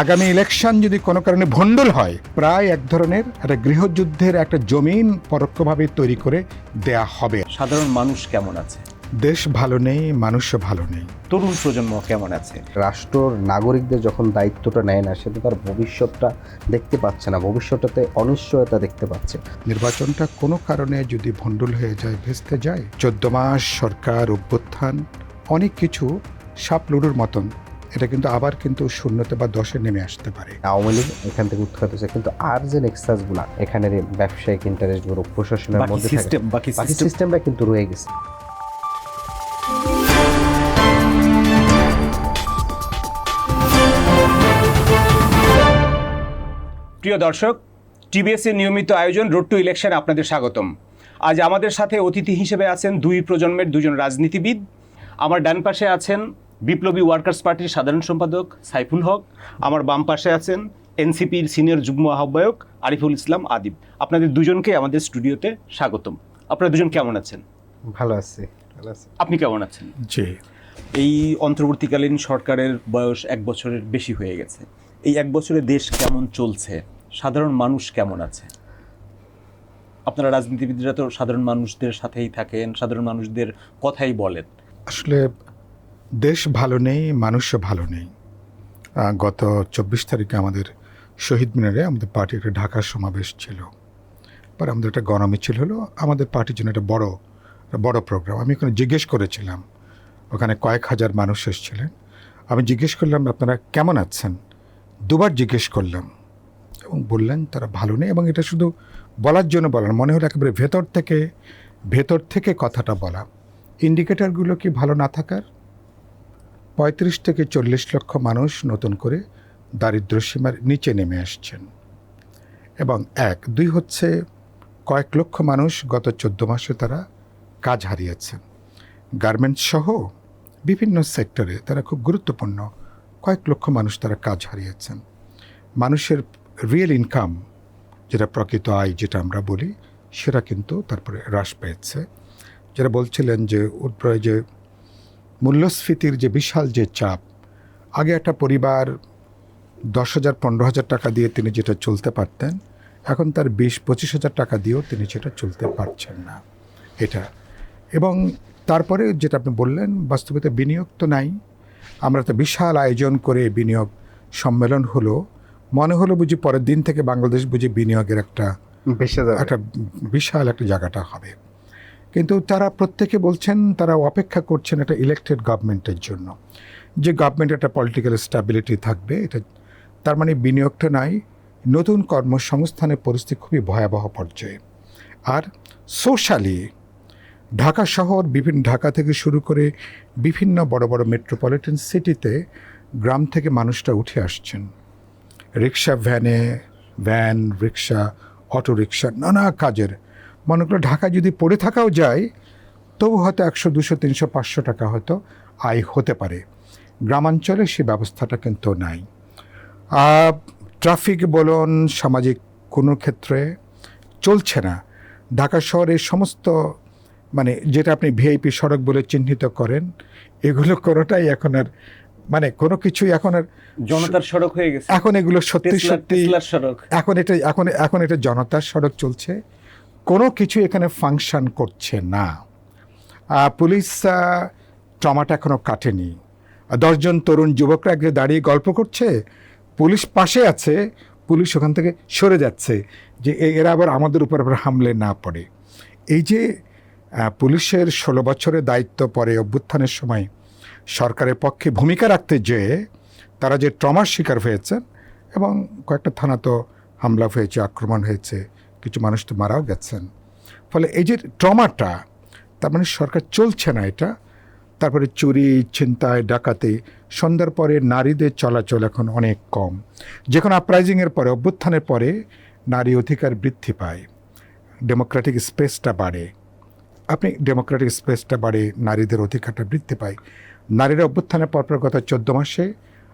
আগামী ইলেকশন যদি কোনো কারণে ভণ্ডুল হয় প্রায় এক ধরনের একটা গৃহযুদ্ধের একটা জমিন পরোক্ষভাবে তৈরি করে দেয়া হবে। সাধারণ মানুষ কেমন আছে? দেশ ভালো নেই মানুষও ভালো নেই। তরুণ প্রজন্ম কেমন আছে? রাষ্ট্রর নাগরিকদের যখন দায়িত্বটা নেয় না সে তো তার ভবিষ্যৎটা দেখতে পাচ্ছে না ভবিষ্যৎটাতে অনিশ্চয়তা দেখতে পাচ্ছে। নির্বাচনটা কোনো কারণে যদি ভণ্ডুল হয়ে যায় ভেস্তে যায় চোদ্দ মাস সরকার অভ্যুত্থান অনেক কিছু সাপ লুডুর মতন এটা কিন্তু আবার কিন্তু শূন্যতে বা দশে নেমে আসতে পারে। আওয়ামী লীগ এখান থেকে উৎখাত হয়েছে কিন্তু আর যে নেক্সাসগুলা এখানের ব্যবসায়িক ইন্টারেস্টগুলো প্রশাসনের মধ্যে থাকে। সিস্টেম বাকি সিস্টেমটা কিন্তু রয়ে গেছে। প্রিয় দর্শক টিবিএস এর নিয়মিত আয়োজন রোড টু ইলেকশন আপনাদের স্বাগতম। আজ আমাদের সাথে অতিথি হিসেবে আছেন দুই প্রজন্মের দুজন রাজনীতিবিদ। আমার ডান পাশে আছেন বিপ্লবী ওয়ার্কার্স পার্টির সাধারণ সম্পাদক সাইফুল হক আমার বাম পাশে আছেন এনসিপির সিনিয়র যুগ্ম আহ্বায়ক আরিফুল ইসলাম আদিব। আপনাদের দুজনকে আমাদের স্টুডিওতে স্বাগতম। আপনারা দুজন কেমন আছেন? ভালো আছে ভালো আছে। আপনি কেমন আছেন? যে এই অন্তর্বর্তীকালীন সরকারের বয়স এক বছরের বেশি হয়ে গেছে। এই এক বছরে দেশ কেমন চলছে? সাধারণ মানুষ কেমন আছে? আপনারা রাজনীতিবিদরা তো সাধারণ মানুষদের সাথেই থাকেন সাধারণ মানুষদের কথাই বলেন। আসলে দেশ ভালো নেই, মানুষও ভালো নেই। গত চব্বিশ তারিখে আমাদের শহীদ মিনারে আমাদের পার্টির একটা ঢাকার সমাবেশ ছিল। পরে আমাদের একটা গণমিছিল হলো, আমাদের পার্টির জন্য একটা বড় বড় প্রোগ্রাম আমি ওখানে জিজ্ঞেস করেছিলাম, ওখানে কয়েক হাজার মানুষ এসেছিলেন। আমি জিজ্ঞেস করলাম, আপনারা কেমন আছেন? দুবার জিজ্ঞেস করলাম, এবং বললেন, তারা ভালো নেই, এবং এটা শুধু বলার জন্য বলেন মনে হলো একেবারে ভেতর থেকে ভেতর থেকে কথাটা বলা। ইন্ডিকেটারগুলো কি ভালো না থাকার? পঁয়ত্রিশ থেকে চল্লিশ লক্ষ মানুষ নতুন করে দারিদ্র্য সীমার নিচে নেমে আসছেন। এবং এক, দুই হচ্ছে কয়েক লক্ষ মানুষ গত চোদ্দ মাসে তারা কাজ হারিয়েছেন। গার্মেন্টস সহ বিভিন্ন সেক্টরে তারা খুব গুরুত্বপূর্ণ কয়েক লক্ষ মানুষ তারা কাজ হারিয়েছেন। মানুষের রিয়েল ইনকাম যেটা প্রকৃত আয় যেটা আমরা বলি, সেটা কিন্তু তারপরে হ্রাস পেয়েছে। যারা বলছিলেন যে উপরে যে মূল্যস্ফীতির যে বিশাল যে চাপ আগে একটা পরিবার দশ হাজার পনেরো হাজার টাকা দিয়ে তিনি যেটা চলতে পারতেন এখন তার বিশ পঁচিশ হাজার টাকা দিয়েও তিনি সেটা চলতে পারছেন না। এটা। এবং তারপরে যেটা আপনি বললেন বাস্তবিত বিনিয়োগ তো নাই। আমরা তো বিশাল আয়োজন করে বিনিয়োগ সম্মেলন হলো। মনে হলো বুঝি পরের দিন থেকে বাংলাদেশ বুঝি বিনিয়োগের একটা বেশি একটা বিশাল একটা জায়গাটা হবে। কিন্তু তারা প্রত্যেকে বলছেন তারা অপেক্ষা করছেন একটা ইলেকটেড গভর্নমেন্টের জন্য। যে গভর্নমেন্ট একটা পলিটিক্যাল স্ট্যাবিলিটি থাকবে, এটা তার মানে বিনিয়োগটা নাই, নতুন কর্মসংস্থানের পরিস্থিতি খুবই ভয়াবহ পর্যায়ে। আর সোশ্যালি ঢাকা শহর, বিভিন্ন ঢাকা থেকে শুরু করে বিভিন্ন বড় বড় মেট্রোপলিটন সিটিতে গ্রাম থেকে মানুষটা উঠে আসছেন। রিক্সা ভ্যানে ভ্যান রিক্সা অটো রিক্সা নানা কাজের মনে করো ঢাকা যদি পড়ে থাকাও যায় তবু হয়তো একশো দুশো তিনশো পাঁচশো টাকা হয়তো আয় হতে পারে। গ্রামাঞ্চলে সে ব্যবস্থাটা কিন্তু নাই। ট্রাফিক বলুন সামাজিক কোনো ক্ষেত্রে চলছে না। ঢাকা শহরের সমস্ত মানে যেটা আপনি ভিআইপি সড়ক বলে চিহ্নিত করেন এগুলো কোনোটাই এখন আর মানে কোনো কিছুই এখন আর জনতার সড়ক হয়ে গেছে। এখন এগুলো সত্যি সত্যি সড়ক। এখন এটা এখন এখন এটা জনতার সড়ক চলছে। কোনো কিছু এখানে ফাংশন করছে না। পুলিশ ট্রমাটা এখনও কাটেনি। দশজন তরুণ যুবকরা আগে দাঁড়িয়ে গল্প করছে, পুলিশ পাশে আছে, পুলিশ ওখান থেকে সরে যাচ্ছে যে এরা আবার আমাদের উপর আবার হামলে না পড়ে। এই যে পুলিশের ষোলো বছরের দায়িত্ব পরে অভ্যুত্থানের সময় সরকারের পক্ষে ভূমিকা রাখতে যেয়ে তারা যে ট্রমার শিকার হয়েছেন এবং কয়েকটা থানা তো হামলা হয়েছে, আক্রমণ হয়েছে কিছু মানুষ তো মারাও গেছেন। ফলে এই যে ট্রমাটা, তার মানে সরকার চলছে না এটা। তারপরে চুরি, ছিনতাই, ডাকাতি, সন্ধ্যার পরে নারীদের চলাচল এখন অনেক কম। যে কোনো আপরাইজিংয়ের পরে, অভ্যুত্থানের পরে নারী অধিকার বৃদ্ধি পায়। ডেমোক্রেটিক স্পেসটা বাড়ে। আপনি ডেমোক্রেটিক স্পেসটা বাড়ে, নারীদের অধিকারটা বৃদ্ধি পায়। নারীরা অভ্যুত্থানের পরপর গত চোদ্দ মাসে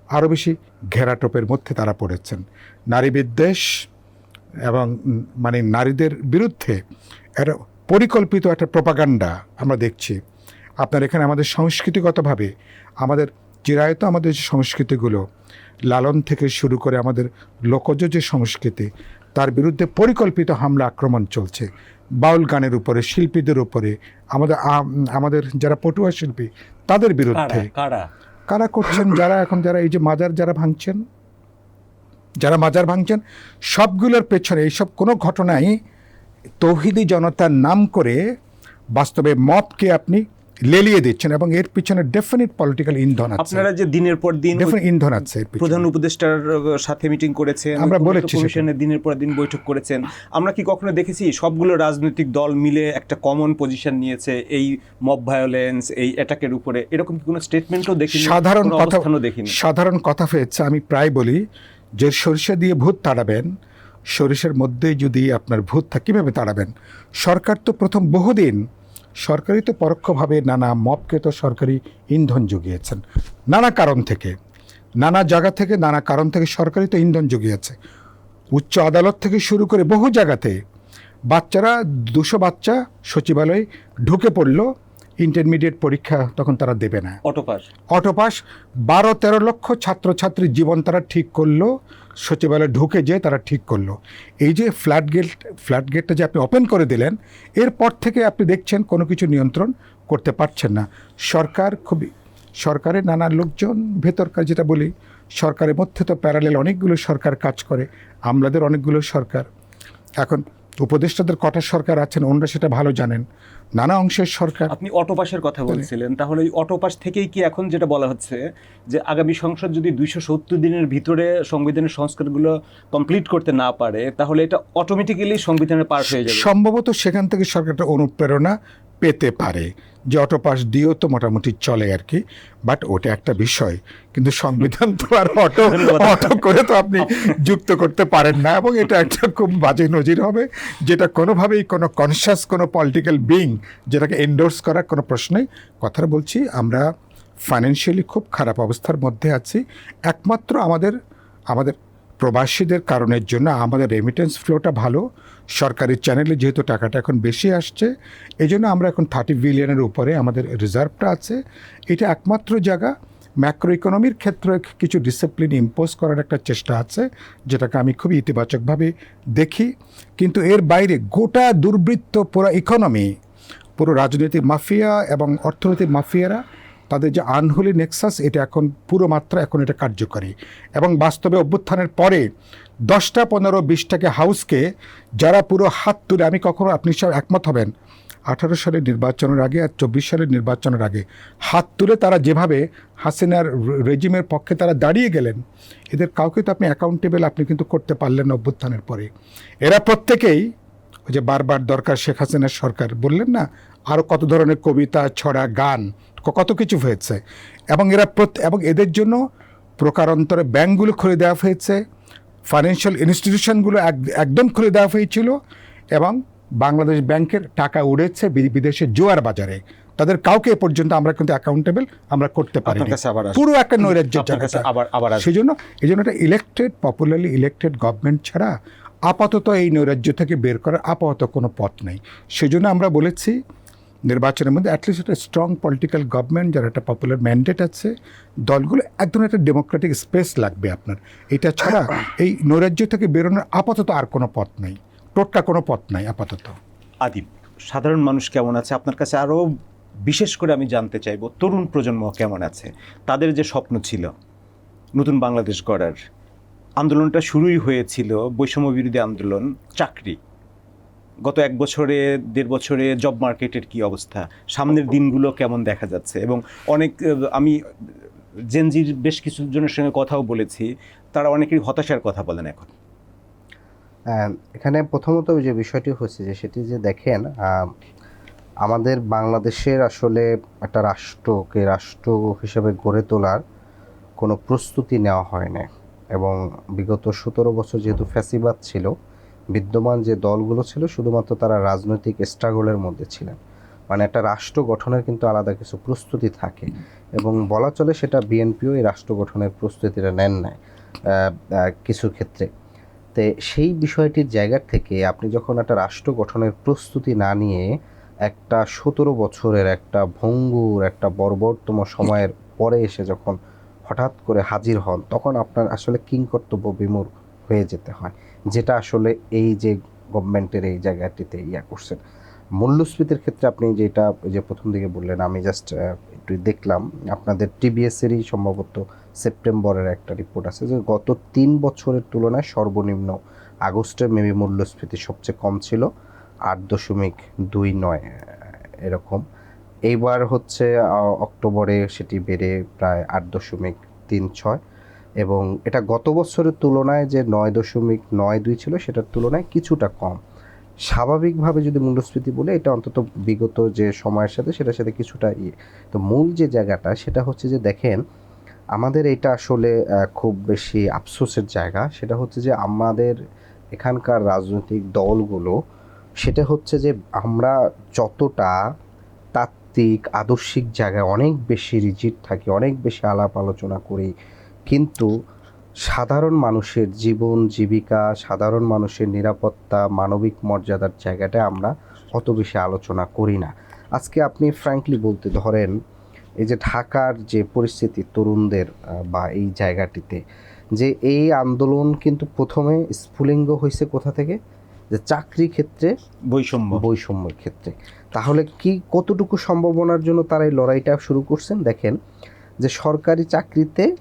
আরও বেশি ঘেরাটোপের মধ্যে তারা পড়েছেন। নারী বিদ্বেষ এবং মানে নারীদের বিরুদ্ধে একটা পরিকল্পিত একটা প্রপাগান্ডা আমরা দেখছি। আপনার এখানে আমাদের সংস্কৃতিগতভাবে আমাদের চিরায়ত আমাদের যে সংস্কৃতিগুলো লালন থেকে শুরু করে আমাদের লোকজ যে সংস্কৃতি তার বিরুদ্ধে পরিকল্পিত হামলা আক্রমণ চলছে। বাউল গানের উপরে শিল্পীদের উপরে আমাদের আমাদের যারা পটুয়া শিল্পী তাদের বিরুদ্ধে। কারা? কারা করছেন? যারা এখন যারা এই যে মাজার যারা ভাঙছেন যারা মাজার ভাঙছেন সবগুলোর পেছনে এইসব কোনো ঘটনাই তৌহিদি জনতার নাম করে বাস্তবে মপকে আপনি লেলিয়ে দিচ্ছেন এবং এর পিছনে ডেফিনিট পলিটিক্যাল ইন্ধন আছে। আপনারা যে দিনের পর দিন ডেফিনেট ইন্ধন আছে প্রধান উপদেষ্টার সাথে মিটিং করেছেন আমরা বলেছি কমিশনের দিনের পর দিন বৈঠক করেছেন। আমরা কি কখনো দেখেছি সবগুলো রাজনৈতিক দল মিলে একটা কমন পজিশন নিয়েছে এই মব ভায়োলেন্স এই অ্যাটাকের উপরে? এরকম কি কোনো স্টেটমেন্টও দেখিনি? সাধারণ কথা দেখিনি? সাধারণ কথা হয়েছে আমি প্রায় বলি যে সরিষা দিয়ে ভূত তাড়াবেন, সরিষার মধ্যে যদি আপনার ভূত থাকে, কীভাবে তাড়াবেন? সরকার তো প্রথম বহুদিন, সরকারই তো পরোক্ষভাবে নানা মপকে তো সরকারি ইন্ধন জুগিয়েছেন। নানা কারণ থেকে, নানা জায়গা থেকে, নানা কারণ থেকে সরকারই তো ইন্ধন জুগিয়েছে। উচ্চ আদালত থেকে শুরু করে বহু জায়গাতে বাচ্চারা, দুশো বাচ্চা সচিবালয়ে ঢুকে পড়ল ইন্টারমিডিয়েট পরীক্ষা তখন তারা দেবে না। অটোপাস অটোপাস বারো তেরো লক্ষ ছাত্রছাত্রীর জীবন তারা ঠিক করল সচিবালয়ে ঢুকে যেয়ে তারা ঠিক করল। এই যে ফ্ল্যাট গেট ফ্ল্যাট গেটটা যে আপনি ওপেন করে দিলেন এরপর থেকে আপনি দেখছেন কোনো কিছু নিয়ন্ত্রণ করতে পারছেন না। সরকার খুবই সরকারের নানা লোকজন ভেতরকার যেটা বলি সরকারের মধ্যে তো প্যারালেল অনেকগুলো সরকার কাজ করে আমলাদের অনেকগুলো সরকার। এখন উপদেষ্টাদের কটা সরকার আছেন ওনারা সেটা ভালো জানেন। নানা অংশের সরকার আপনি অটোপাসের কথা বলছিলেন তাহলে ওই অটোপাস থেকেই কি এখন যেটা বলা হচ্ছে যে আগামী সংসদ যদি দুইশো সত্তর দিনের ভিতরে সংবিধানের সংস্কারগুলো কমপ্লিট করতে না পারে তাহলে এটা অটোমেটিক্যালি সংবিধানের পার হয়ে যাবে। সম্ভবত সেখান থেকে সরকারটা অনুপ্রেরণা পেতে পারে। যে অটোপাস দিয়েও তো মোটামুটি চলে আর কি বাট ওটা একটা বিষয়। কিন্তু সংবিধান তো আর অটো অটো করে তো আপনি যুক্ত করতে পারেন না এবং এটা একটা খুব বাজে নজির হবে যেটা কোনোভাবেই কোনো কনসিয়াস কোনো পলিটিক্যাল বিং যেটাকে এন্ডোর্স করার কোনো প্রশ্নই কথা বলছি। আমরা ফাইন্যান্সিয়ালি খুব খারাপ অবস্থার মধ্যে আছি। একমাত্র আমাদের আমাদের প্রবাসীদের কারণের জন্য আমাদের রেমিটেন্স ফ্লোটা ভালো। সরকারি চ্যানেলে যেহেতু টাকাটা এখন বেশি আসছে এই জন্য আমরা এখন থার্টি বিলিয়নের উপরে আমাদের রিজার্ভটা আছে। এটা একমাত্র জায়গা। ম্যাক্রো ইকোনমির ক্ষেত্রে কিছু ডিসিপ্লিন ইম্পোজ করার একটা চেষ্টা আছে, যেটাকে আমি খুবই ইতিবাচকভাবে দেখি। কিন্তু এর বাইরে গোটা দুর্বৃত্ত পুরো ইকোনমি, পুরো রাজনৈতিক মাফিয়া এবং অর্থনৈতিক মাফিয়ারা, তাদের যে আনহোলি নেক্সাস, এটা এখন পুরো মাত্রা এখন এটা কার্যকরী। এবং বাস্তবে অভ্যুত্থানের পরে দশটা, পনেরো, বিশটাকে হাউসকে যারা পুরো হাত তুলে, আমি কখনো আপনি সব একমত হবেন? আঠারো সালের নির্বাচনের আগে আর চব্বিশ সালের নির্বাচনের আগে হাত তুলে তারা যেভাবে হাসিনার রেজিমের পক্ষে তারা দাঁড়িয়ে গেলেন, এদের কাউকে তো আপনি অ্যাকাউন্টেবল আপনি কিন্তু করতে পারলেন না অভ্যুত্থানের পরে। এরা প্রত্যেকেই ওই যে বারবার দরকার শেখ হাসিনার সরকার, বললেন না আরও কত ধরনের কবিতা, ছড়া, গান কত কিছু হয়েছে। এবং এরা এবং এদের জন্য প্রকারান্তরে ব্যাঙ্কগুলো খুলে দেওয়া হয়েছে। ফাইন্যান্সিয়াল ইনস্টিটিউশনগুলো এক- একদম খুলে দেওয়া হয়েছিল এবং বাংলাদেশ ব্যাংকের টাকা উড়েছে বিদেশে জোয়ার বাজারে। তাদের কাউকে এ পর্যন্ত আমরা কিন্তু অ্যাকাউন্টেবল আমরা করতে পারি। পুরো একটা নৈরাজ্যের আপনার আবার আবার সেই জন্য এই জন্য একটা ইলেকটেড পপুলারলি ইলেক্টেড গভর্নমেন্ট ছাড়া আপাতত এই নৈরাজ্য থেকে বের করার আপাতত কোনো পথ নেই। সেই জন্য আমরা বলেছি নির্বাচনের মধ্যে অ্যাটলিস্ট একটা স্ট্রং পলিটিক্যাল গভর্নমেন্ট যার একটা পপুলার ম্যান্ডেট আছে, দলগুলো এক ধরনের একটা ডেমোক্রেটিক স্পেস লাগবে আপনার। এটা ছাড়া এই নৈরাজ্য থেকে বেরোনোর আপাতত আর কোনো পথ নেই। টোটকা কোনো পথ নাই আপাতত। আদিব, সাধারণ মানুষ কেমন আছে? আপনার কাছে আরও বিশেষ করে আমি জানতে চাইব, তরুণ প্রজন্ম কেমন আছে? তাদের যে স্বপ্ন ছিল, নতুন বাংলাদেশ গড়ার, আন্দোলনটা শুরুই হয়েছিল বৈষম্য বিরোধী আন্দোলন, চাকরি। গত এক বছরে দেড় বছরে জব মার্কেটের কি অবস্থা? সামনের দিনগুলো কেমন দেখা যাচ্ছে? এবং অনেক আমি জেনজির বেশ কিছু জনের সঙ্গে কথাও বলেছি তারা অনেকেরই হতাশার কথা বলেন এখন। আহ, এখানে প্রথমত যে বিষয়টি হচ্ছে যে সেটি যে দেখেন আমাদের বাংলাদেশের আসলে একটা রাষ্ট্রকে রাষ্ট্র হিসেবে গড়ে তোলার কোনো প্রস্তুতি নেওয়া হয় না এবং বিগত সতেরো বছর যেহেতু ফ্যাসিবাদ ছিল বিদ্যমান যে দলগুলো ছিল, শুধুমাত্র তারা রাজনৈতিক স্ট্রাগলের মধ্যে ছিলেন। মানে একটা রাষ্ট্র গঠনের কিন্তু আলাদা কিছু প্রস্তুতি থাকে এবং বলা চলে সেটা বিএনপিও এই রাষ্ট্র গঠনের প্রস্তুতিটা নেন নাই কিছু ক্ষেত্রে। তে সেই বিষয়টির জায়গা থেকে আপনি যখন একটা রাষ্ট্র গঠনের প্রস্তুতি না নিয়ে একটা সতেরো বছরের একটা ভঙ্গুর, একটা বর্বরতম সময়ের পরে এসে যখন হঠাৎ করে হাজির হন, তখন আপনার আসলে কিংকর্তব্য বিমূর হয়ে যেতে হয়। যেটা আসলে এই যে গভর্নমেন্টের এই জায়গাটিতে ইয়া করছেন। মূল্যস্ফীতির ক্ষেত্রে আপনি যেটা, যে প্রথম দিকে বললেন, আমি জাস্ট একটু দেখলাম, আপনাদের টিবিএসেরই সম্ভবত সেপ্টেম্বরের একটা রিপোর্ট আছে যে গত তিন বছরের তুলনায় সর্বনিম্ন আগস্টের মেবি মূল্যস্ফীতি সবচেয়ে কম ছিল, আট দশমিক দুই নয় এরকম। এইবার হচ্ছে অক্টোবরে সেটি বেড়ে প্রায় আট দশমিক তিন ছয় এবং এটা গত বছরের তুলনায় যে নয় দশমিক নয় দুই ছিল, সেটার তুলনায় কিছুটা কম। স্বাভাবিকভাবে যদি মূল্যস্ফীতি বলে, এটা অন্তত বিগত যে সময়ের সাথে, সেটার সাথে কিছুটা ইয়ে তো মূল যে জায়গাটা, সেটা হচ্ছে যে দেখেন, আমাদের এটা আসলে খুব বেশি আফসোসের জায়গা। সেটা হচ্ছে যে আমাদের এখানকার রাজনৈতিক দলগুলো, সেটা হচ্ছে যে আমরা যতটা তাত্ত্বিক, আদর্শিক জায়গায় অনেক বেশি রিজিট থাকি, অনেক বেশি আলাপ আলোচনা করি কিন্তু সাধারণ মানুষের জীবন জীবিকা সাধারণ মানুষের নিরাপত্তা মানবিক মর্যাদার জায়গাটায় আমরা অত বেশি আলোচনা করি না। আজকে আপনি ফ্র্যাঙ্কলি বলতে ধরেন এই যে ঢাকার যে পরিস্থিতি তরুণদের বা এই জায়গাটিতে যে এই আন্দোলন কিন্তু প্রথমে স্ফুলিঙ্গ হয়েছে কোথা থেকে? যে চাকরি ক্ষেত্রে বৈষম্য। বৈষম্যের ক্ষেত্রে। তাহলে কি কতটুকু সম্ভাবনার জন্য তারা এই লড়াইটা শুরু করছেন? দেখেন যে সরকারি চাকরিতে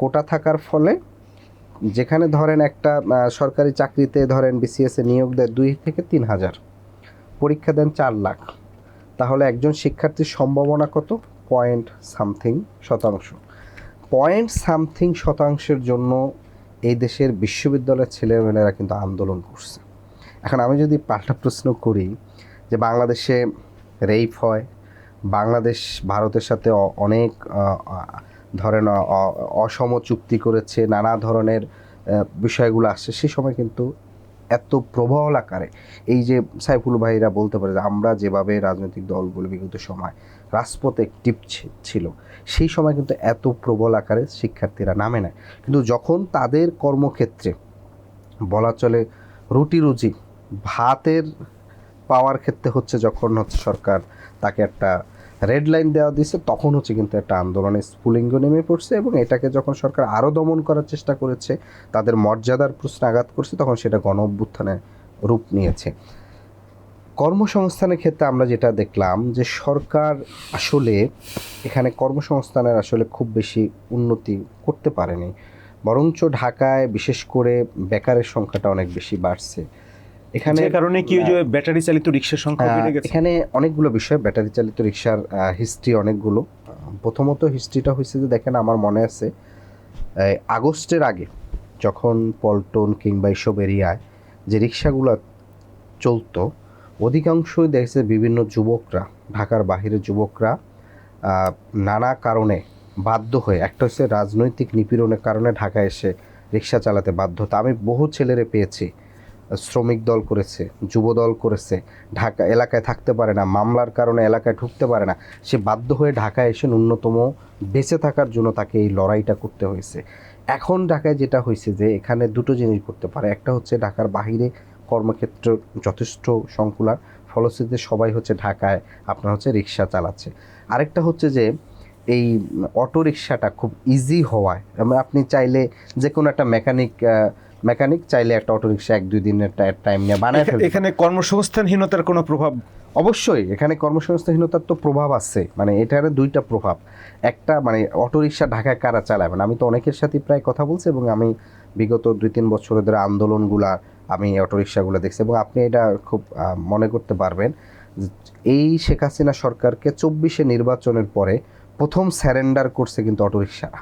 কোটা থাকার ফলে যেখানে ধরেন একটা সরকারি চাকরিতে ধরেন বিসিএস নিয়োগ দেয় দুই থেকে তিন হাজার। পরীক্ষা দেন চার লাখ। তাহলে একজন শিক্ষার্থীর সম্ভাবনা কত? পয়েন্ট সামথিং শতাংশ। পয়েন্ট সামথিং শতাংশের জন্য এই দেশের বিশ্ববিদ্যালয়ের ছেলেমেয়েরা কিন্তু আন্দোলন করছে। এখন আমি যদি পাল্টা প্রশ্ন করি যে বাংলাদেশে রেপ হয়, বাংলাদেশ, ভারতের সাথে অনেক ধরেন অসম চুক্তি করেছে, নানা ধরনের বিষয়গুলো আসছে, সে সময় কিন্তু এত প্রবল আকারে এই যে সাইফুল ভাইরা বলতে পারে যে আমরা যেভাবে রাজনৈতিক দলগুলো বিগত সময় রাজপথে অ্যাক্টিভ ছিল, সেই সময় কিন্তু এত প্রবল আকারে শিক্ষার্থীরা নামে নেয় কিন্তু যখন তাদের কর্মক্ষেত্রে বলা চলে রুটি রুজি, ভাতের পাওয়ার ক্ষেত্রে হচ্ছে, যখন হচ্ছে সরকার তাকে একটা রেড লাইন দেওয়া দিয়েছে, তখন হচ্ছে কিন্তু একটা আন্দোলনের স্ফুলিঙ্গ নেমে পড়ছে এবং এটাকে যখন সরকার আরও দমন করার চেষ্টা করেছে, তাদের মর্যাদার প্রশ্নে আঘাত করছে, তখন সেটা গণ অভ্যুত্থানে রূপ নিয়েছে। কর্মসংস্থানের ক্ষেত্রে আমরা যেটা দেখলাম যে সরকার আসলে এখানে কর্মসংস্থানের আসলে খুব বেশি উন্নতি করতে পারেনি। বরঞ্চ ঢাকায় বিশেষ করে বেকারের সংখ্যাটা অনেক বেশি বাড়ছে। এখানে যে কারণে কি যে ব্যাটারি চালিত রিক্সার সংখ্যা বেড়ে গেছে? এখানে অনেকগুলো বিষয় ব্যাটারি চালিত রিক্সার হিস্ট্রি অনেকগুলো। প্রথমত হিস্ট্রিটা হয়েছে যে দেখেন আমার মনে আছে আগস্টের আগে যখন পল্টন কিংবা এসব এরিয়ায় যে রিক্সাগুলো চলতো অধিকাংশই দেখছে বিভিন্ন যুবকরা ঢাকার বাহিরের যুবকরা নানা কারণে বাধ্য হয়ে একটা হচ্ছে রাজনৈতিক নিপীড়নের কারণে ঢাকায় এসে রিক্সা চালাতে বাধ্য হতো। আমি বহু ছেলেরে পেয়েছি শ্রমিক দল করেছে, যুব দল করেছে, ঢাকা এলাকায় থাকতে পারে না, মামলার কারণে এলাকায় ঢুকতে পারে না। সে বাধ্য হয়ে ঢাকায় এসে ন্যূনতম বেঁচে থাকার জন্য তাকে এই লড়াইটা করতে হয়েছে। এখন ঢাকায় যেটা হয়েছে যে, এখানে দুটো জিনিস করতে পারে। একটা হচ্ছে ঢাকার বাহিরে কর্মক্ষেত্র যথেষ্ট সংকুলার ফলশ্রুতিতে সবাই হচ্ছে ঢাকায়, আপনার হচ্ছে রিক্সা চালাচ্ছে। আরেকটা হচ্ছে যে, এই অটো রিক্সাটা খুব ইজি হওয়ায়। আপনি চাইলে যে কোনো একটা মেকানিক মেকানিক চাইলে একটা অটো রিক্সা এক দুই দিনের টাইম নিয়ে বানায় ফেলতে এখানে কর্মসংস্থানহীনতার কোনো প্রভাব? অবশ্যই এখানে কর্মসংস্থানহীনতার তো প্রভাব আছে। মানে এটার দুইটা প্রভাব। একটা মানে অটোরিকশা ঢাকায় কারা চালায়? মানে আমি তো অনেকের সাথে প্রায় কথা বলছি এবং আমি বিগত দুই তিন বছরের ধরে আন্দোলনগুলা আমি অটোরিকশাগুলো দেখছি এবং আপনি এটা খুব মনে করতে পারবেন এই শেখ হাসিনা সরকারকে চব্বিশে নির্বাচনের পরে প্রথম স্যারেন্ডার করছে কিন্তু অটোরিকশারা।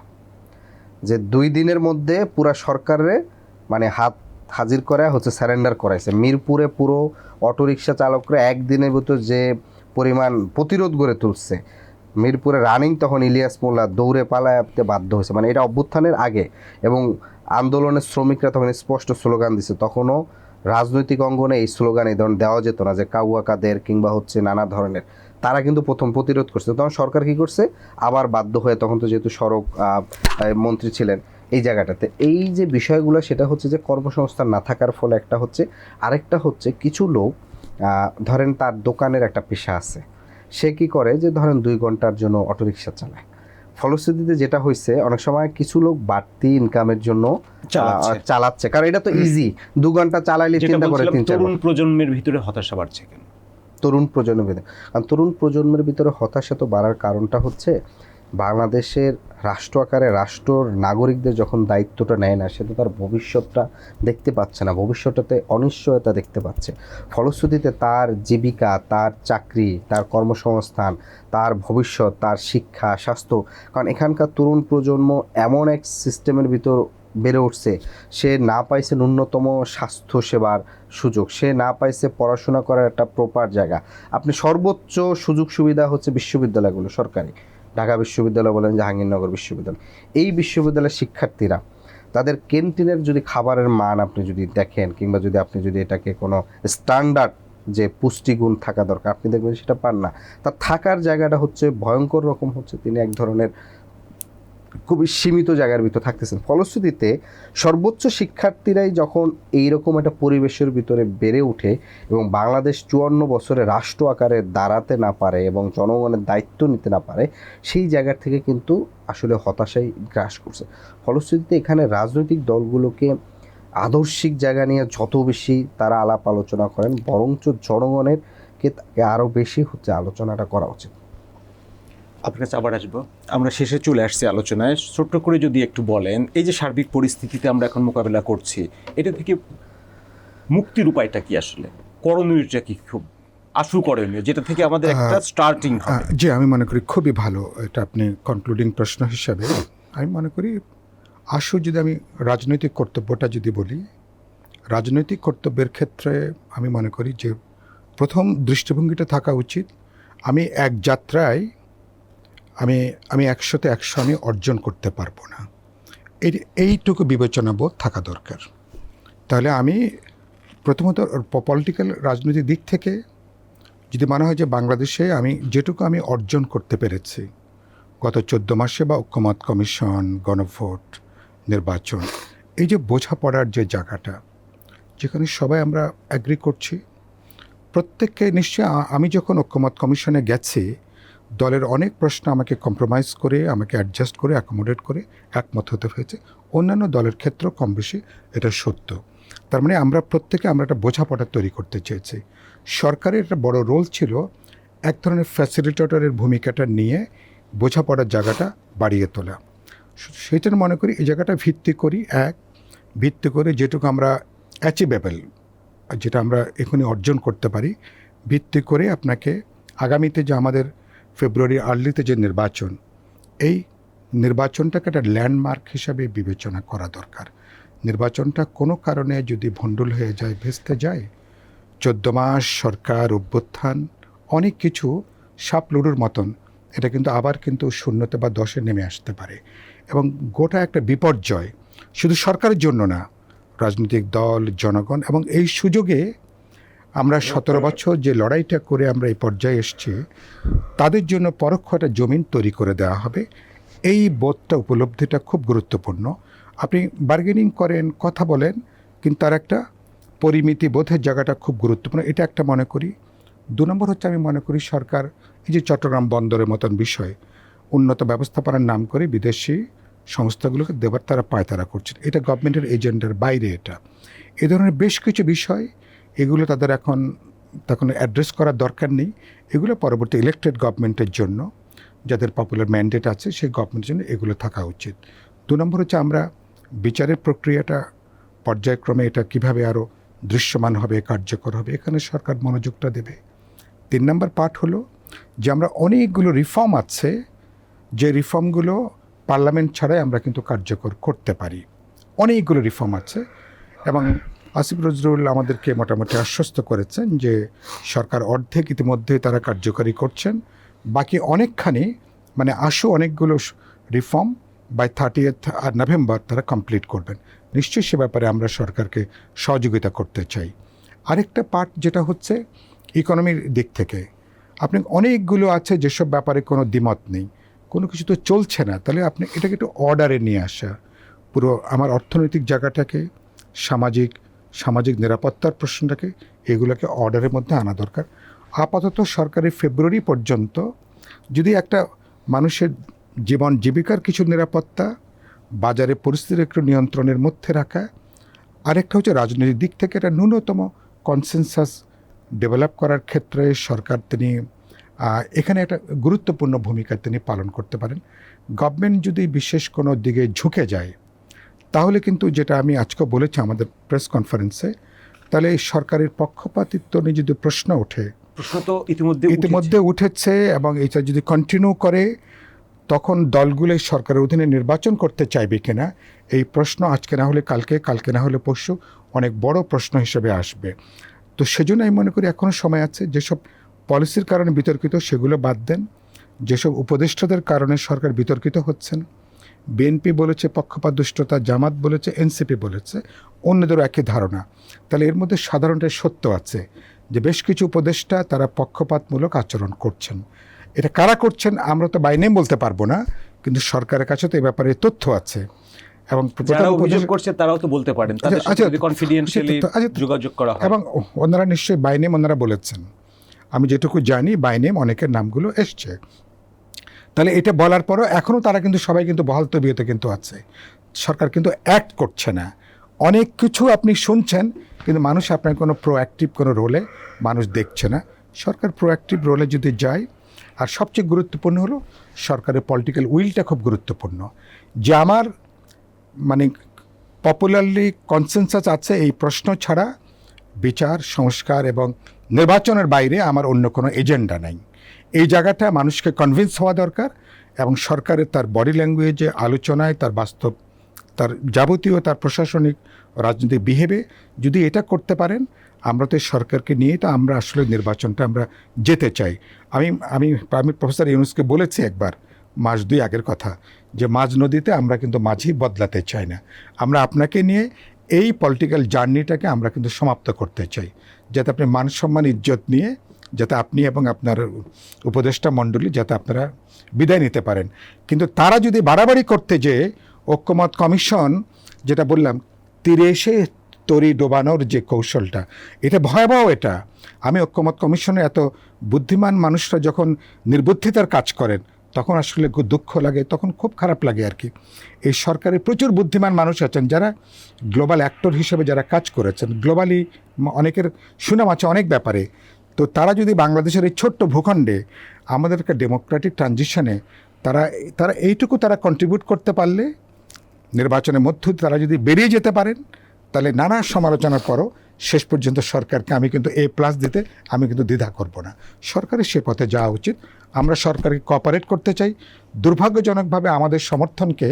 যে দুই দিনের মধ্যে পুরা সরকারে মানে হাত হাজির করে, হচ্ছে স্যারেন্ডার করাইছে। মিরপুরে পুরো অটোরিকশা চালকরা একদিনের ভিতর যে পরিমাণ প্রতিরোধ গড়ে তুলছে, মিরপুরে রানিং তখন ইলিয়াস মোল্লা দৌড়ে পালাতে বাধ্য হয়েছে। মানে এটা অভ্যুত্থানের আগে এবং আন্দোলনের শ্রমিকরা তখন স্পষ্ট স্লোগান দিছে। তখনও রাজনৈতিক অঙ্গনে এই স্লোগান এই ধরনের দেওয়া যেত না যে কাউয়া কাদের কিংবা হচ্ছে নানা ধরনের। তারা কিন্তু প্রথম প্রতিরোধ করছে। তখন সরকার কি করছে? আবার বাধ্য হয়ে তখন তো যেহেতু সড়ক মন্ত্রী ছিলেন এই জায়গাটাতে। এই যে বিষয়গুলো সেটা হচ্ছে যে কর্মসংস্থান না থাকার ফলে একটা হচ্ছে আরেকটা হচ্ছে কিছু লোক ধরেন তার দোকানের একটা পেশা আছে। সে কি করে যে ধরেন দুই ঘণ্টার জন্য অটোরিকশা চালায়। ফলশ্রুতিতে যেটা হয়েছে অনেক সময় কিছু লোক বাড়তি ইনকামের জন্য চালাচ্ছে। কারণ এটা তো ইজি দু ঘণ্টা চালাইলে চিন্তা করে তিন চার তরুণ প্রজন্মের ভিতরে হতাশা বাড়ছে কেন? তরুণ প্রজন্মের ভিতরে। কারণ তরুণ প্রজন্মের ভিতরে হতাশা তো বাড়ার কারণটা হচ্ছে বাংলাদেশের রাষ্ট্র আকারে রাষ্ট্রর নাগরিকদের যখন দায়িত্বটা নেয় না, সে তো তার ভবিষ্যৎটা দেখতে পাচ্ছে না, ভবিষ্যৎটাতে অনিশ্চয়তা দেখতে পাচ্ছে। ফলশ্রুতিতে তার জীবিকা, তার চাকরি, তার কর্মসংস্থান, তার ভবিষ্যৎ, তার শিক্ষা, স্বাস্থ্য, কারণ এখানকার তরুণ প্রজন্ম এমন এক সিস্টেমের ভিতর বেড়ে উঠছে, সে না পাইছে ন্যূনতম স্বাস্থ্য সেবার সুযোগ, সে না পাইছে পড়াশোনা করার একটা প্রপার জায়গা। আপনি সর্বোচ্চ সুযোগ সুবিধা হচ্ছে বিশ্ববিদ্যালয়গুলো, সরকারি। ঢাকা বিশ্ববিদ্যালয় বলেন, জাহাঙ্গীরনগর বিশ্ববিদ্যালয়। এই বিশ্ববিদ্যালয়ের শিক্ষার্থীরা, তাদের ক্যান্টিনের যদি খাবারের মান আপনি যদি দেখেন, কিংবা যদি আপনি যদি এটাকে কোনো স্ট্যান্ডার্ড যে পুষ্টিগুণ থাকা দরকার, আপনি দেখবেন সেটা পান না। তার থাকার জায়গাটা হচ্ছে ভয়ঙ্কর রকম হচ্ছে। তিনি এক ধরনের খুবই সীমিত জায়গার ভিতর থাকতেছেন। ফলশ্রুতিতে সর্বোচ্চ শিক্ষার্থীরাই যখন এইরকম একটা পরিবেশের ভিতরে বেড়ে ওঠে এবং বাংলাদেশ চুয়ান্ন বছরে রাষ্ট্র আকারে দাঁড়াতে না পারে এবং জনগণের দায়িত্ব নিতে না পারে, সেই জায়গা থেকে কিন্তু আসলে হতাশাই গ্রাস করছে। ফলশ্রুতিতে এখানে রাজনৈতিক দলগুলোকে আদর্শিক জায়গা নিয়ে যত বেশি তারা আলাপ আলোচনা করেন, বরঞ্চ জনগণের কে আরও বেশি হচ্ছে আলোচনাটা করা উচিত। আপনার কাছে আবার আসব। আমরা শেষে চলে আসছি আলোচনায়। ছোট্ট করে যদি একটু বলেন এই যে সার্বিক পরিস্থিতিতে আমরা এখন মোকাবেলা করছি এটা থেকে মুক্তির উপায়টা কি আসলে? করণীয়টা কি খুব আশু করণীয় যেটা থেকে আমাদের একটা স্টার্টিং হবে? জি আমি মনে করি খুবই ভালো এটা আপনি কনক্লুডিং প্রশ্ন হিসাবে। আমি মনে করি আসু যদি আমি রাজনৈতিক কর্তব্যটা যদি বলি রাজনৈতিক কর্তব্যের ক্ষেত্রে আমি মনে করি যে প্রথম দৃষ্টিভঙ্গিটা থাকা উচিত। আমি এক যাত্রায় আমি আমি একশোতে একশো আমি অর্জন করতে পারব না। এই, এইটুকু বিবেচনা বোধ থাকা দরকার। তাহলে আমি প্রথমত পলিটিক্যাল রাজনৈতিক দিক থেকে যদি মনে হয় যে বাংলাদেশে আমি যেটুকু আমি অর্জন করতে পেরেছি, গত চোদ্দ মাসে বা ঐক্যমত কমিশন, গণভোট, নির্বাচন, এই যে বোঝাপড়ার যে জায়গাটা, যেখানে সবাই আমরা অ্যাগ্রি করছি, প্রত্যেককে নিশ্চয়ই আমি যখন ঐক্যমত কমিশনে গেছি দলের অনেক প্রশ্ন আমাকে কম্প্রোমাইজ করে, আমাকে অ্যাডজাস্ট করে অ্যাকোমোডেট করে একমত হতে হয়েছে। অন্যান্য দলের ক্ষেত্রেও কম বেশি এটা সত্য। তার মানে আমরা প্রত্যেকে আমরা একটা বোঝাপড়া তৈরি করতে চেয়েছি। সরকারের একটা বড় রোল ছিল এক ধরনের ফ্যাসিলিটেটরের ভূমিকাটা নিয়ে বোঝাপড়ার জায়গাটা বাড়িয়ে তোলা। সেইটার মনে করি এই জায়গাটা ভিত্তি করি এক, ভিত্তি করে যেটুকু আমরা অ্যাচিভেবল যেটা আমরা এখনই অর্জন করতে পারি, ভিত্তি করে আপনাকে আগামীতে যে আমাদের ফেব্রুয়ারি আর্লিতে যে নির্বাচন, এই নির্বাচনটাকে একটা ল্যান্ডমার্ক হিসাবে বিবেচনা করা দরকার। নির্বাচনটা কোনো কারণে যদি ভণ্ডুল হয়ে যায়, ভেস্তে যায়, চোদ্দ মাস সরকার অভ্যুত্থান, অনেক কিছু সাপ লুডুর মতন, এটা কিন্তু আবার কিন্তু শূন্যতে বা দশে নেমে আসতে পারে। এবং গোটা একটা বিপর্যয় শুধু সরকারের জন্য না, রাজনৈতিক দল, জনগণ, এবং এই সুযোগে আমরা সতেরো বছর যে লড়াইটা করে আমরা এই পর্যায়ে এসেছি তাদের জন্য পরোক্ষ একটা জমিন তৈরি করে দেওয়া হবে। এই বোধটা উপলব্ধিটা খুব গুরুত্বপূর্ণ। আপনি বার্গেনিং করেন কথা বলেন কিন্তু তার একটা পরিমিতি বোধের জায়গাটা খুব গুরুত্বপূর্ণ। এটা একটা মনে করি। দু নম্বর হচ্ছে আমি মনে করি সরকার এই যে চট্টগ্রাম বন্দরের মতন বিষয় উন্নত ব্যবস্থাপনার নাম করে বিদেশি সংস্থাগুলোকে দেবার তারা পায়তারা করছে এটা গভর্নমেন্টের এজেন্ডার বাইরে এটা। এ ধরনের বেশ কিছু বিষয় এগুলো তাদের এখন, তখন অ্যাড্রেস করার দরকার নেই। এগুলো পরবর্তী ইলেকটেড গভর্নমেন্টের জন্য, যাদের পপুলার ম্যান্ডেট আছে, সেই গভর্নমেন্টের জন্য এগুলো থাকা উচিত। দু নম্বর হচ্ছে আমরা বিচারের প্রক্রিয়াটা, পর্যায়ক্রমে এটা কীভাবে আরও দৃশ্যমান হবে, কার্যকর হবে, এখানে সরকার মনোযোগটা দেবে। তিন নম্বর পার্ট হলো যে আমরা অনেকগুলো রিফর্ম আছে, যে রিফর্মগুলো পার্লামেন্ট ছাড়াই আমরা কিন্তু কার্যকর করতে পারি। অনেকগুলো রিফর্ম আছে এবং আসিফ নজরুল আমাদেরকে মোটামুটি আশ্বস্ত করেছেন যে সরকার অর্ধেক ইতিমধ্যে তারা কার্যকরী করছেন। বাকি অনেকখানি মানে আশু অনেকগুলো রিফর্ম বাই থার্টি থার্টিয়েথ আর নভেম্বর তারা কমপ্লিট করবেন। নিশ্চয়ই সে ব্যাপারে আমরা সরকারকে সহযোগিতা করতে চাই। আরেকটা পার্ট যেটা হচ্ছে ইকোনমির দিক থেকে। আপনি অনেকগুলো আছে, যেসব ব্যাপারে কোনো দ্বিমত নেই। কোনো কিছু তো চলছে না। তাহলে আপনি এটাকে একটু অর্ডারে নিয়ে আসা। পুরো আমার অর্থনৈতিক জায়গাটাকে, সামাজিক সামাজিক নিরাপত্তার প্রশ্নটাকে, এগুলোকে অর্ডারের মধ্যে আনা দরকার। আপাতত সরকারের ফেব্রুয়ারি পর্যন্ত যদি একটা মানুষের জীবন জীবিকার কিছু নিরাপত্তা, বাজারে পরিস্থিতির একটু নিয়ন্ত্রণের মধ্যে রাখা, আরেকটা হচ্ছে রাজনৈতিক দিক থেকে একটা ন্যূনতম কনসেনসাস ডেভেলপ করার ক্ষেত্রে সরকার তিনি এখানে একটা গুরুত্বপূর্ণ ভূমিকা তিনি পালন করতে পারেন। গভর্নমেন্ট যদি বিশেষ কোনো দিকে ঝুঁকে যায় তাহলে কিন্তু যেটা আমি আজকে বলেছি আমাদের প্রেস কনফারেন্সে তাহলে এই সরকারের পক্ষপাতিত্ব নিয়ে যদি প্রশ্ন ওঠে প্রশ্ন তো ইতিমধ্যে উঠেছে। ইতিমধ্যে উঠেছে এবং এটা যদি কন্টিনিউ করে তখন দলগুলো এই সরকারের অধীনে নির্বাচন করতে চাইবে কিনা এই প্রশ্ন আজকে না হলে কালকে কালকে না হলে পরশু অনেক বড় প্রশ্ন হিসেবে আসবে তো সেজন্য আমি মনে করি এখনও সময় আছে যেসব পলিসির কারণে বিতর্কিত সেগুলো বাদ দেন যেসব উপদেষ্টাদের কারণে সরকার বিতর্কিত হচ্ছেন বিএনপি বলেছে পক্ষপাত দুষ্টতা জামাত বলেছে এনসিপি বলেছে অন্যদেরও একই ধারণা। তাহলে এর মধ্যে সাধারণত সত্য আছে যে বেশ কিছু উপদেষ্টা তারা পক্ষপাতমূলক আচরণ করছেন। এটা কারা করছেন আমরা তো বাইনে বলতে পারব না কিন্তু সরকারের কাছে তো এ ব্যাপারে তথ্য আছে। এবং যারা অভিযোগ করছে তারাও তো বলতে পারেন তাদের আচ্ছা, সাথে আচ্ছা, কনফিডেন্সিয়ালি আচ্ছা, যোগাযোগ করা হয়। এবং ওনারা নিশ্চয়ই বাইনেম ওনারা বলেছেন। আমি যেটুকু জানি বাইনেম অনেকের নামগুলো এসছে। তাহলে এটা বলার পরও এখনও তারা কিন্তু সবাই কিন্তু বহাল তবিয়তে কিন্তু আছে। সরকার কিন্তু অ্যাক্ট করছে না। অনেক কিছু আপনি শুনছেন, কিন্তু মানুষ আপনার কোনো প্রোঅ্যাক্টিভ কোনো রোলে মানুষ দেখছে না। সরকার প্রোঅ্যাক্টিভ রোলে যদি যায়, আর সবচেয়ে গুরুত্বপূর্ণ হলো সরকারের পলিটিক্যাল উইলটা খুব গুরুত্বপূর্ণ। যে আমার মানে পপুলারলি কনসেনসাস আছে এই প্রশ্ন ছাড়া বিচার, সংস্কার এবং নির্বাচনের বাইরে আমার অন্য কোনো এজেন্ডা নাই। এই জায়গাটা মানুষকে কনভিন্স হওয়া দরকার এবং সরকারের তার বডি ল্যাঙ্গুয়েজে আলোচনায়, তার বাস্তব, তার যাবতীয়, তার প্রশাসনিক, রাজনৈতিক বিহেভে যদি এটা করতে পারেন, আমরা তো সরকারকে নিয়ে তো আমরা আসলে নির্বাচনটা আমরা যেতে চাই। আমি আমি আমি প্রফেসর ইউনুসকে বলেছি একবার মাস দুই আগের কথা, যে মাঝ নদীতে আমরা কিন্তু মাঝি বদলাতে চাই না। আমরা আপনাকে নিয়ে এই পলিটিক্যাল জার্নিটাকে আমরা কিন্তু সমাপ্ত করতে চাই। যাতে আপনি মান সম্মান ইজ্জত নিয়ে যাতে আপনি এবং আপনার উপদেষ্টা মণ্ডলী যাতে আপনারা বিদায় নিতে পারেন। কিন্তু তারা যদি বাড়াবাড়ি করতে যে ঐক্যমত কমিশন যেটা বললাম তীরে এসে তরি ডোবানোর যে কৌশলটা, এটা ভয়াবহ এটা। আমি ঐক্যমত কমিশনে এত বুদ্ধিমান মানুষরা যখন নির্বুদ্ধিতার কাজ করেন, তখন আসলে দুঃখ লাগে, তখন খুব খারাপ লাগে আর কি। এই সরকারে প্রচুর বুদ্ধিমান মানুষ আছেন যারা গ্লোবাল অ্যাক্টর হিসেবে যারা কাজ করেছেন। গ্লোবালি অনেকের সুনাম আছে অনেক ব্যাপারে। তো তারা যদি বাংলাদেশের এই ছোট্ট ভূখণ্ডে আমাদের একটা ডেমোক্রেটিক ট্রানজিশনে তারা তারা এইটুকু তারা কন্ট্রিবিউট করতে পারলে, নির্বাচনের মধ্য তারা যদি বেরিয়ে যেতে পারেন, তাহলে নানা সমালোচনার পরও শেষ পর্যন্ত সরকারকে আমি কিন্তু এ প্লাস দিতে, আমি কিন্তু দ্বিধা করব না। সরকারের সে পথে যাওয়া উচিত। আমরা সরকারকে কোঅপারেট করতে চাই। দুর্ভাগ্যজনকভাবে আমাদের সমর্থনকে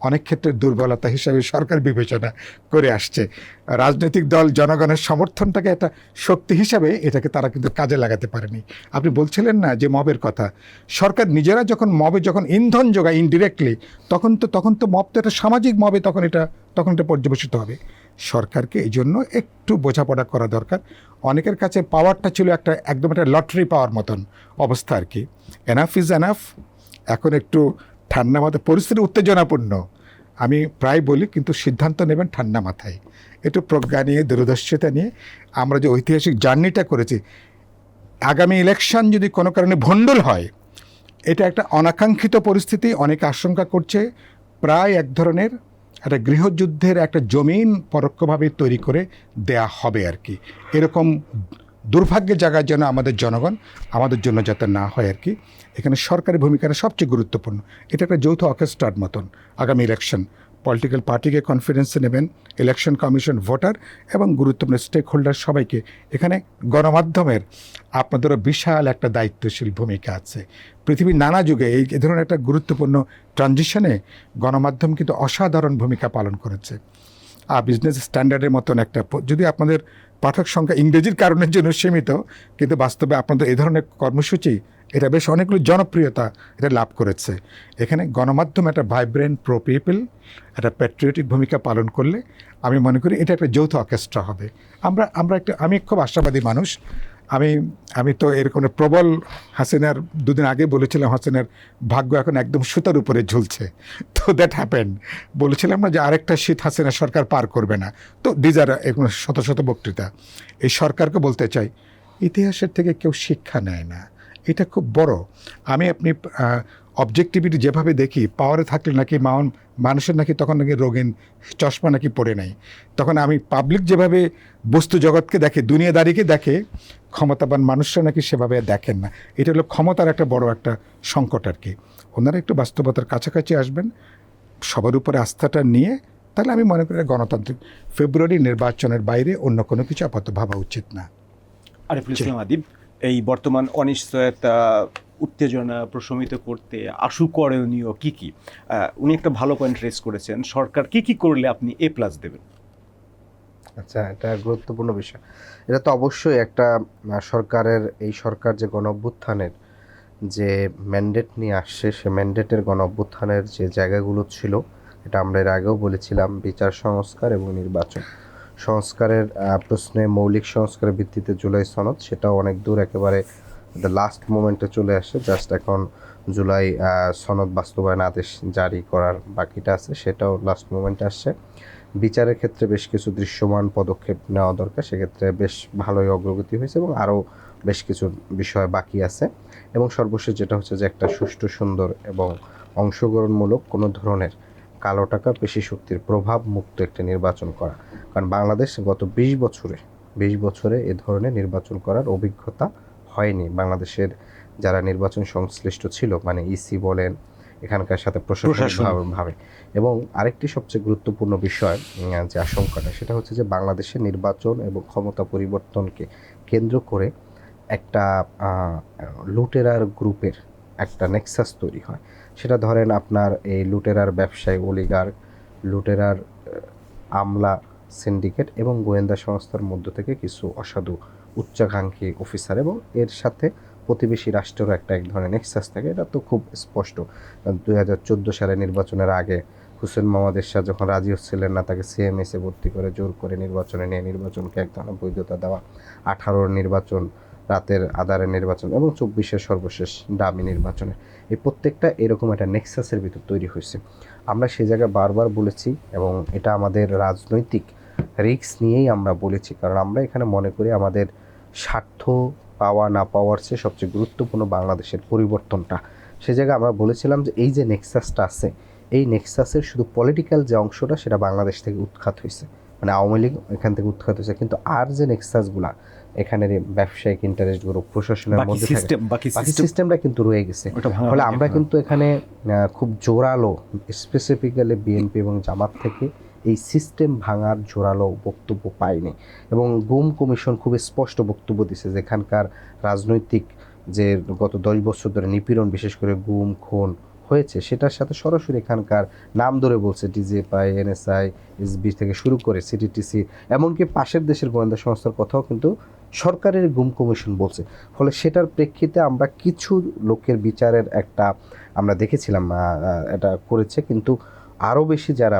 অনেক ক্ষেত্রে দুর্বলতা হিসাবে সরকার বিবেচনা করে আসছে। রাজনৈতিক দল জনগণের সমর্থনটাকে একটা শক্তি হিসাবে এটাকে তারা কিন্তু কাজে লাগাতে পারেনি। আপনি বলছিলেন না যে মবের কথা। সরকার নিজেরা যখন মবে যখন ইন্ধন যোগায় ইনডিরেক্টলি তখন তো তখন তো মব তো একটা সামাজিক মবে, তখন এটা তখন এটা পর্যবেসিত হবে। সরকারকে এই জন্য একটু বোঝাপড়া করা দরকার। অনেকের কাছে পাওয়ারটা ছিল একটা, একদম একটা লটারি পাওয়ার মতন অবস্থা আর কি। এনাফ ইজ এনাফ এখন একটু ঠান্ডা মাথায়, পরিস্থিতি উত্তেজনাপূর্ণ। আমি প্রায় বলি, কিন্তু সিদ্ধান্ত নেবেন ঠান্ডা মাথায়। একটু প্রজ্ঞা নিয়ে, দূরদর্শিতা নিয়ে আমরা যে ঐতিহাসিক জার্নিটা করেছি, আগামী ইলেকশন যদি কোনো কারণে ভণ্ডুল হয়, এটা একটা অনাকাঙ্ক্ষিত পরিস্থিতি, অনেকে আশঙ্কা করছে, প্রায় এক ধরনের একটা গৃহযুদ্ধের একটা জমিন পরোক্ষভাবে তৈরি করে দেয়া হবে আর কি। এরকম দুর্ভাগ্যের জায়গার জন্য আমাদের জনগণ আমাদের জন্য যাতে না হয় আর কি, এখানে সরকারি ভূমিকাটা সবচেয়ে গুরুত্বপূর্ণ। এটা একটা যৌথ অর্কেস্ট্রার মতন। আগামী ইলেকশন পলিটিক্যাল পার্টিকে কনফিডেন্সে নেবেন ইলেকশন কমিশন ভোটার এবং গুরুত্বপূর্ণ স্টেক হোল্ডার সবাইকে। এখানে গণমাধ্যমের আপনাদেরও বিশাল একটা দায়িত্বশীল ভূমিকা আছে। পৃথিবীর নানা যুগে এই ধরনের একটা গুরুত্বপূর্ণ ট্রানজিশনে গণমাধ্যম কিন্তু অসাধারণ ভূমিকা পালন করেছে। আর বিজনেস স্ট্যান্ডার্ডের মতন একটা যদি আপনাদের পাঠক সংখ্যা ইংরেজির কারণের জন্য সীমিত, কিন্তু বাস্তবে আপনাদের এ ধরনের কর্মসূচি, এটা বেশ অনেকগুলো জনপ্রিয়তা এটা লাভ করেছে। এখানে গণমাধ্যম একটা ভাইব্রেন্ট প্রো পিপল একটা প্যাট্রিয়টিক ভূমিকা পালন করলে, আমি মনে করি এটা একটা যৌথ অর্কেস্ট্রা হবে। আমরা আমরা একটা, আমি খুব আশাবাদী মানুষ আমি আমি তো এরকম প্রবল হাসিনার দুদিন আগে বলেছিলাম, হাসিনার ভাগ্য এখন একদম সুতার উপরে ঝুলছে। তো দ্যাট হ্যাপেন বলেছিলাম না যে আরেকটা শীত হাসিনা সরকার পার করবে না। তো ডিজার এরকম শত শত বক্তৃতা। এই সরকারকে বলতে চাই, ইতিহাসের থেকে কেউ শিক্ষা নেয় না। এটা খুব বড়। আমি আপনি অবজেক্টিভিটি যেভাবে দেখি পাওয়ারে থাকলে নাকি মাউন- মানুষের নাকি তখন নাকি রোগীন চশমা নাকি পড়ে নেয় তখন আমি পাবলিক যেভাবে বস্তু জগৎকে দেখে দুনিয়াদারিকে দেখে ক্ষমতাবান মানুষরা নাকি সেভাবে দেখেন না। এটা হলো ক্ষমতার একটা বড় একটা সংকট আর কি। ওনারা একটু বাস্তবতার কাছাকাছি আসবেন সবার উপরে আস্থাটা নিয়ে তাহলে আমি মনে করি গণতান্ত্রিক ফেব্রুয়ারি নির্বাচনের বাইরে অন্য কোনো কিছু আপাতত ভাবা উচিত না। আরিফুল ইসলাম আদিব এই বর্তমান অনিশ্চয়তা উত্তেজনা প্রশমিত করতে আশু করণীয় কি? কি উনি একটা ভালো পয়েন্ট রেস করেছেন। সরকার কি কি করলে আপনি এ প্লাস দেবেন? আচ্ছা এটা গুরুত্বপূর্ণ বিষয়। এটা তো অবশ্যই একটা সরকারের, এই সরকার যে গণ অভ্যুত্থানের যে ম্যান্ডেট নিয়ে আসছে, সে ম্যান্ডেটের গণ অভ্যুত্থানের যে জায়গাগুলো ছিল, এটা আমরা এর আগেও বলেছিলাম, বিচার সংস্কার এবং নির্বাচন। সংস্কারের প্রশ্নে মৌলিক সংস্কারের ভিত্তিতে জুলাই সনদ, সেটাও অনেক দূর একেবারে দ্য লাস্ট মোমেন্টে চলে আসে জাস্ট এখন জুলাই সনদ বাস্তবায়ন আদেশ জারি করার বাকিটা আছে, সেটাও লাস্ট মোমেন্টে আসছে। বিচারের ক্ষেত্রে বেশ কিছু দৃশ্যমান পদক্ষেপ নেওয়া দরকার, সেক্ষেত্রে বেশ ভালোই অগ্রগতি হয়েছে এবং আরও বেশ কিছু বিষয় বাকি আছে। এবং সর্বশেষ যেটা হচ্ছে যে একটা সুষ্ঠু, সুন্দর এবং অংশগ্রহণমূলক কোনো ধরনের কালো টাকা, পেশি শক্তির প্রভাব মুক্ত একটি নির্বাচন করা। কারণ বাংলাদেশ গত বিশ বছরে বিশ বছরে এ ধরনের নির্বাচন করার অভিজ্ঞতা হয়নি। বাংলাদেশের যারা নির্বাচন সংশ্লিষ্ট ছিল মানে ইসি বলেন এখানকার সাথে প্রশাসন। প্রশাসন এবং আরেকটি সবচেয়ে গুরুত্বপূর্ণ বিষয় যে আশঙ্কাটা সেটা হচ্ছে যে বাংলাদেশের নির্বাচন এবং ক্ষমতা পরিবর্তনকে কেন্দ্র করে একটা লুটেরার গ্রুপের একটা নেক্সাস তৈরি হয়। সেটা ধরেন আপনার এই লুটেরার ব্যবসায়ী অলিগার লুটেরার আমলা সিন্ডিকেট এবং গোয়েন্দা সংস্থার মধ্য থেকে কিছু অসাধু উচ্চাকাঙ্ক্ষী অফিসার এবং এর সাথে প্রতিবেশী রাষ্ট্রেরও একটা এক ধরনের নেক্সাস থাকে। এটা তো খুব স্পষ্ট। দুই হাজার চোদ্দ সালে নির্বাচনের আগে হুসেন মোহাম্মদ এরশাদ যখন রাজি হচ্ছিলেন না, তাকে সিএমএসে ভর্তি করে জোর করে নির্বাচনে নিয়ে নির্বাচনকে এক ধরনের বৈধতা দেওয়া। আঠারোর নির্বাচন, রাতের আধারের নির্বাচন এবং চব্বিশের সর্বশেষ দামি নির্বাচনে। এই প্রত্যেকটা এরকম একটা নেক্সাসের ভিতর তৈরি হয়েছে। আমরা সে জায়গায় বারবার বলেছি এবং এটা আমাদের রাজনৈতিক রিস্ক নিয়েই আমরা বলেছি। কারণ আমরা এখানে মনে করি আমাদের স্বার্থ পাওয়া না পাওয়ার চেয়ে সবচেয়ে গুরুত্বপূর্ণ বাংলাদেশের পরিবর্তনটা। সে জায়গায় আমরা বলেছিলাম যে এই যে নেক্সাসটা আছে এই নেক্সাসের শুধু পলিটিক্যাল যে অংশটা সেটা বাংলাদেশ থেকে উৎখাত হয়েছে। মানে আওয়ামী লীগ এখান থেকে উৎখাত হয়েছে। কিন্তু আর যে নেক্সাসগুলা এখানের ব্যবসায়িক ইন্টারেস্ট গ্রুপ প্রশাসনের মধ্যে সিস্টেম বাকি সিস্টেমটা কিন্তু রয়ে গেছে। ফলে আমরা কিন্তু এখানে খুব জোরালো স্পেসিফিক্যালি বিএনপি এবং জামাত থেকে এই সিস্টেম ভাঙার জোরালো বক্তব্য পাইনি এবং গুম কমিশন খুব স্পষ্ট বক্তব্য দিছে যে এখানকার রাজনৈতিক যে গত দশ বছর ধরে নিপীড়ন, বিশেষ করে গুম, খুন হয়েছে, সেটার সাথে সরাসরি এখানকার নাম ধরে বলছে ডিজিএফআই এনএসআই এসবি থেকে শুরু করে সিটিটিসি এমনকি পাশের দেশের গোয়েন্দা সংস্থার কথাও কিন্তু সরকারের গুম কমিশন বলছে। ফলে সেটার প্রেক্ষিতে আমরা কিছু লোকের বিচারের একটা আমরা দেখেছিলাম এটা করেছে। কিন্তু আরও বেশি যারা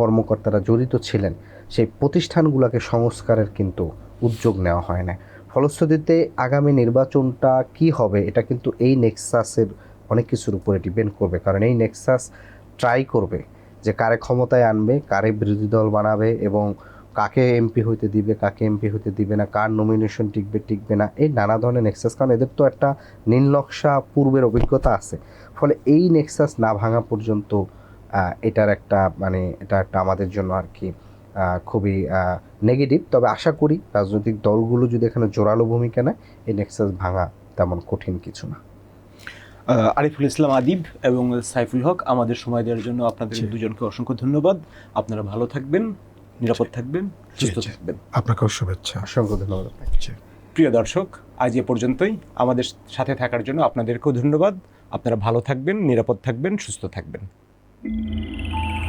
কর্মকর্তারা জড়িত ছিলেন, সেই প্রতিষ্ঠানগুলোকে সংস্কারের কিন্তু উদ্যোগ নেওয়া হয় না ফলশ্রুতিতে আগামী নির্বাচনটা কি হবে, এটা কিন্তু এই নেক্সাসের অনেক কিছুর উপরে ডিপেন্ড করবে। কারণ এই নেক্সাস ট্রাই করবে যে কারে ক্ষমতায় আনবে, কারে বিরোধী দল বানাবে এবং কাকে এমপি হইতে দিবে, কাকে এমপি হইতে দিবে না, কার নমিনেশন টিকবে টিকবে না, এই নানা ধরনের নেক্সাস। কারণ এদের তো একটা নীল নকশা পূর্বের অভিজ্ঞতা আছে। ফলে এই নেক্সাস না ভাঙা পর্যন্ত এটার একটা মানে এটা একটা আমাদের জন্য আর কি খুবই নেগেটিভ তবে আশা করি রাজনৈতিক দলগুলো যদি এখানে জোরালো ভূমিকা নেয় এই নেক্সাস ভাঙা তেমন কঠিন কিছু না। আরিফুল ইসলাম আদিব এবং সাইফুল হক আমাদের সময় দেওয়ার জন্য আপনাদের দুজনকে অসংখ্য ধন্যবাদ। আপনারা ভালো থাকবেন নিরাপদ থাকবেন সুস্থ থাকবেন। আপনাকেও শুভেচ্ছা। অসংখ্য ধন্যবাদ প্রিয় দর্শক আজ এ পর্যন্তই। আমাদের সাথে থাকার জন্য আপনাদেরকেও ধন্যবাদ। আপনারা ভালো থাকবেন নিরাপদ থাকবেন সুস্থ থাকবেন। Thank you.